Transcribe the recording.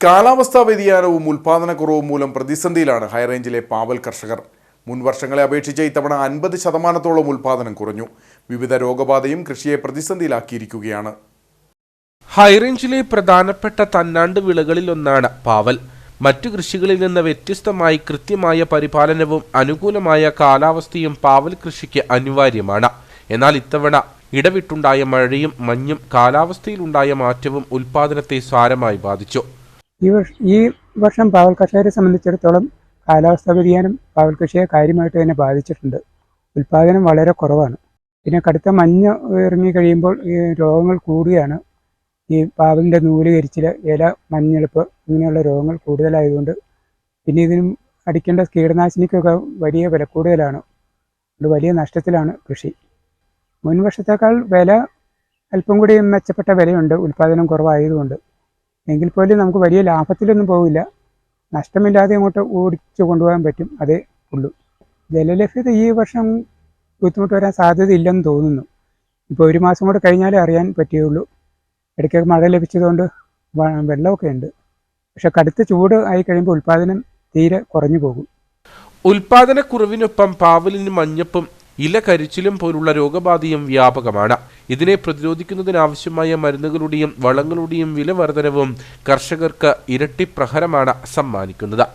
കാലാവസ്ഥാ വ്യതിയാനവും ഉൽപാദനക്കുറവും മൂലം പ്രതിസന്ധിയിലാണ് ഹൈറേഞ്ചിലെ പാവൽ കർഷകർ. മുൻ വർഷങ്ങളെ അപേക്ഷിച്ച് ഇത്തവണ അൻപത് ശതമാനത്തോളം ഉൽപാദനം കുറഞ്ഞു. വിവിധ രോഗബാധയും കൃഷിയെ പ്രതിസന്ധിയിലാക്കിയിരിക്കുകയാണ്. ഹൈറേഞ്ചിലെ പ്രധാനപ്പെട്ട തന്നാണ്ട് വിളകളിലൊന്നാണ് പാവൽ. മറ്റു കൃഷികളിൽ നിന്ന് വ്യത്യസ്തമായി കൃത്യമായ പരിപാലനവും അനുകൂലമായ കാലാവസ്ഥയും പാവൽ കൃഷിക്ക് അനിവാര്യമാണ്. എന്നാൽ ഇത്തവണ ഇടവിട്ടുണ്ടായ മഴയും മഞ്ഞും കാലാവസ്ഥയിലുണ്ടായ മാറ്റവും ഉൽപാദനത്തെ സാരമായി ബാധിച്ചു. ഈ വർഷം ഈ വർഷം പാവൽ കർഷകരെ സംബന്ധിച്ചിടത്തോളം കാലാവസ്ഥാ വ്യതിയാനം പാവൽ കൃഷിയെ കാര്യമായിട്ട് തന്നെ ബാധിച്ചിട്ടുണ്ട്. ഉൽപാദനം വളരെ കുറവാണ്. പിന്നെ കടുത്ത മഞ്ഞ് ഇറങ്ങി കഴിയുമ്പോൾ ഈ രോഗങ്ങൾ കൂടുകയാണ്. ഈ പാവലിന്റെ നൂൽ കരിച്ചിൽ ഇല മഞ്ഞെളുപ്പ് ഇങ്ങനെയുള്ള രോഗങ്ങൾ കൂടുതലായതുകൊണ്ട് പിന്നെ ഇതിനും അടിക്കേണ്ട കീടനാശിനിക്കൊക്കെ വലിയ വില കൂടുതലാണ്. അതുകൊണ്ട് വലിയ നഷ്ടത്തിലാണ് കൃഷി. മുൻവർഷത്തേക്കാൾ വില അല്പം കൂടി മെച്ചപ്പെട്ട വിലയുണ്ട്. ഉൽപാദനം കുറവായതുകൊണ്ട്. എങ്കിൽ പോലും നമുക്ക് വലിയ ലാഭത്തിലൊന്നും പോകില്ല നഷ്ടമില്ലാതെ അങ്ങോട്ട് ഓടിച്ചു കൊണ്ടുപോകാൻ പറ്റും. അതേ ഉള്ളൂ. ജലലഭ്യത ഈ വർഷം ബുദ്ധിമുട്ട് വരാൻ സാധ്യതയില്ലെന്ന് തോന്നുന്നു. ഇപ്പോൾ ഒരു മാസം കൂടെ കഴിഞ്ഞാലേ അറിയാൻ പറ്റുകയുള്ളൂ. ഇടയ്ക്ക് മഴ ലഭിച്ചതുകൊണ്ട് വെള്ളമൊക്കെ ഉണ്ട്. പക്ഷെ കടുത്ത ചൂട് ആയി കഴിയുമ്പോൾ ഉൽപ്പാദനം തീരെ കുറഞ്ഞു പോകും. ഉൽപാദനക്കുറവിനൊപ്പം പാവലിന് മഞ്ഞപ്പും ഇല കരിച്ചിലും പോലുള്ള രോഗബാധയും വ്യാപകമാണ്. ഇതിനെ പ്രതിരോധിക്കുന്നതിനാവശ്യമായ മരുന്നുകളുടെയും വളങ്ങളുടെയും വില വർധനവും കർഷകർക്ക് ഇരട്ടി പ്രഹരമാണ് സമ്മാനിക്കുന്നത്.